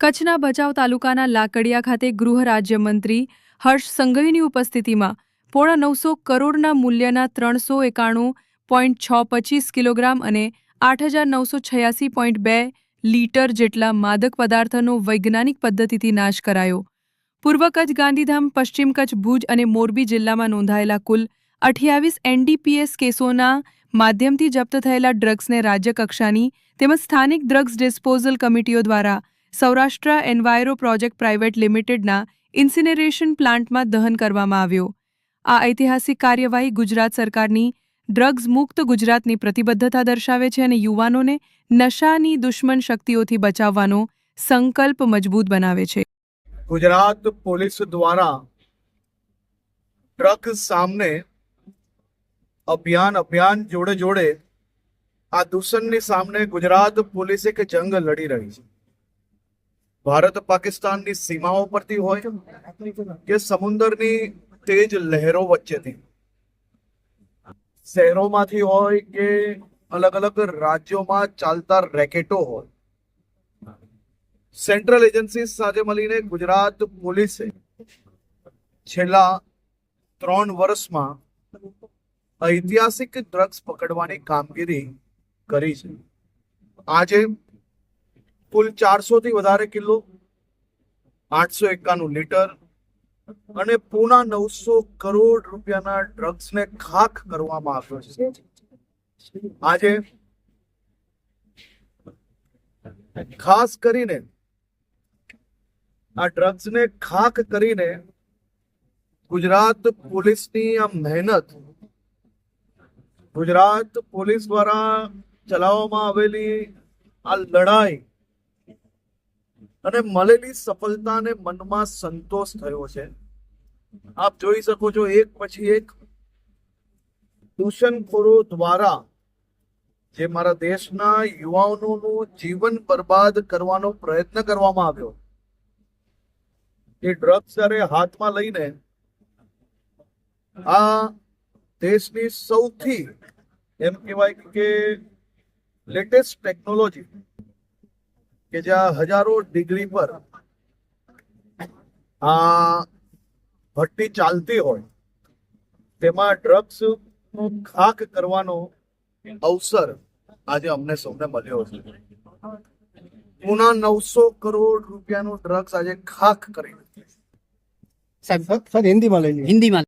કચ્છના ભચાઉ તાલુકાના લાકડિયા ખાતે ગૃહ રાજ્યમંત્રી હર્ષ સંઘવીની ઉપસ્થિતિમાં પોણા નવસો કરોડના મૂલ્યના ત્રણસો એકાણું પોઈન્ટ છ પચીસ કિલોગ્રામ અને આઠ હજાર નવસો છ્યાસી પોઈન્ટ બે લીટર જેટલા માદક પદાર્થોનો વૈજ્ઞાનિક પદ્ધતિથી નાશ કરાયો. પૂર્વ કચ્છ ગાંધીધામ, પશ્ચિમ કચ્છ ભુજ અને મોરબી જિલ્લામાં નોંધાયેલા કુલ અઠ્યાવીસ એનડીપીએસ કેસોના માધ્યમથી જપ્ત થયેલા ડ્રગ્સને રાજ્યકક્ષાની તેમજ સ્થાનિક ડ્રગ્સ ડિસ્પોઝલ કમિટીઓ દ્વારા સૌરાષ્ટ્ર એન્વાયરો પ્રોજેક્ટ પ્રાઇવેટ લિમિટેડના ઇન્સિનેરેશન પ્લાન્ટમાં દહન કરવામાં આવ્યો. આ ઐતિહાસિક કાર્યવાહી ગુજરાત સરકારની ડ્રગ્સ મુક્ત ગુજરાતની પ્રતિબદ્ધતા દર્શાવે છે અને યુવાનોને નશાની દુશ્મન શક્તિઓથી બચાવવાનો સંકલ્પ મજબૂત બનાવે છે. ગુજરાત પોલીસ દ્વારા ટ્રક સામે અભિયાન અભિયાન જોડે જોડે આ દૂષણની સામે ગુજરાત પોલીસ એક જંગ લડી રહી છે. ભારત પાકિસ્તાનની સીમાઓ પરથી હોય કે સમુદ્રની તેજ લહેરો વચ્ચેથી? શહેરોમાંથી હોય કે અલગ અલગ રાજ્યોમાં ચાલતા રેકેટો હોય? સેન્ટ્રલ એજન્સી સાથે મળીને ગુજરાત પોલીસે છેલ્લા ત્રણ વર્ષમાં ઐતિહાસિક ડ્રગ્સ પકડવાની કામગીરી કરી છે. આજે કુલ ચારસો થી વધારે કિલો, આઠસો એકાણું લીટર અને પૂના નવસો કરોડ રૂપિયાના ડ્રગ્સને ખાખ કરવામાં આવ્યો છે. આજે ખાસ કરીને આ ડ્રગ્સને ખાક કરીને ગુજરાત પોલીસની આ મહેનત ગુજરાત પોલીસ દ્વારા ચલાવવામાં આવેલી આ લડાઈ અને મળેલી સફળતાને મનમાં સંતોષ થયો છે. આપ જોઈ શકો છો, એક પછી એક દૂષણખોરો દ્વારા જે મારા દેશના યુવાનોનું જીવન બરબાદ કરવાનો પ્રયત્ન કરવામાં આવ્યો. એ ડ્રગ્સ જ્યારે હાથમાં લઈને આ દેશની સૌથી એમ કહેવાય કે લેટેસ્ટ ટેકનોલોજી કે જ્યાં હજારો ડિગ્રી પર આ ભઠ્ઠી ચાલતી હોય તેમાં ડ્રગ્સ ખાક કરવાનો અવસર આજે અમને સૌને મળ્યો છે. પુના નવસો કરોડ રૂપિયાનો ડ્રગ્સ આજે ખાક કરી સાહેબ સર હિન્દીમાં લઈ લઈએ હિન્દીમાં.